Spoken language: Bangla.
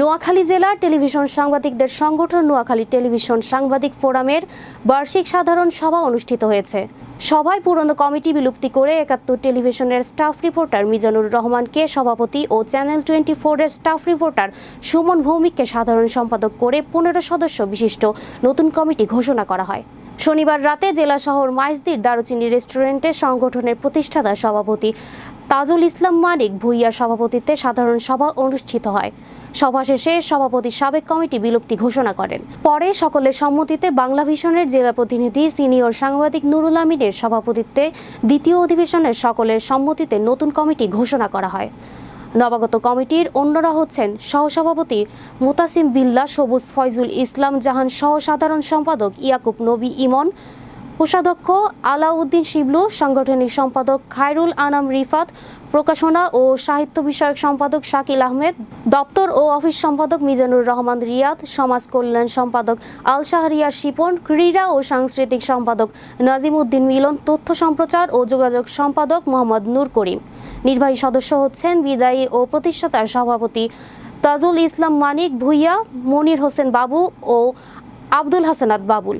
নোয়াখালী জেলার টেলিভিশন সাংবাদিকদের সংগঠন নোয়াখালী টেলিভিশন সাংবাদিক ফোরামের বার্ষিক সাধারণ সভা অনুষ্ঠিত হয়েছে। সভায় পুরনো কমিটি বিলুপ্তি করে একাত্তর টেলিভিশনের স্টাফ রিপোর্টার মিজানুর রহমানকে সভাপতি ও চ্যানেল টোয়েন্টি ফোরের স্টাফ রিপোর্টার সুমন ভৌমিককে সাধারণ সম্পাদক করে পনেরো সদস্য বিশিষ্ট নতুন কমিটি ঘোষণা করা হয়। শনিবার রাতে জেলা শহর মাইজদির দারুচিনি রেস্টুরেন্টে সংগঠনের প্রতিষ্ঠাতা সভাপতি তাজুল ইসলাম মানিক ভুইয়ার সভাপতিত্বে সাধারণ সভা অনুষ্ঠিত হয়। সভা শেষে সভাপতি সাবেক কমিটি বিলুপ্তি ঘোষণা করেন। পরে সকলের সম্মতিতে বাংলা ভিশনের জেলা প্রতিনিধি সিনিয়র সাংবাদিক নুরুল আমিনের সভাপতিত্বে দ্বিতীয় অধিবেশনের সকলের সম্মতিতে নতুন কমিটি ঘোষণা করা হয়। নবাগত কমিটির অন্যরা হচ্ছেন সহসভাপতি মুতাসিম বিল্লা, সবুজ ফয়জুল ইসলাম জাহান সহ সাধারণ সম্পাদক ইয়াকুব নবী ইমন কোষাধ্যক্ষ আলাউদ্দিন শিবলু সাংগঠনিক সম্পাদক খায়রুল আনাম রিফাত, প্রকাশনা ও সাহিত্য বিষয়ক সম্পাদক শাকিল আহমেদ, দপ্তর ও অফিস সম্পাদক মিজানুর রহমান রিয়াদ, সমাজ কল্যাণ সম্পাদক আল শাহরিয়ার শিপন, ক্রীড়া ও সাংস্কৃতিক সম্পাদক নাজিম উদ্দিন মিলন, তথ্য সম্প্রচার ও যোগাযোগ সম্পাদক মোহাম্মদ নূর করিম। নির্বাহী সদস্য হচ্ছেন বিদায়ী ও প্রতিষ্ঠাতার সভাপতি তাজুল ইসলাম মানিক, ভুইয়া, মনির হোসেন বাবু ও আব্দুল হাসানাত বাবুল।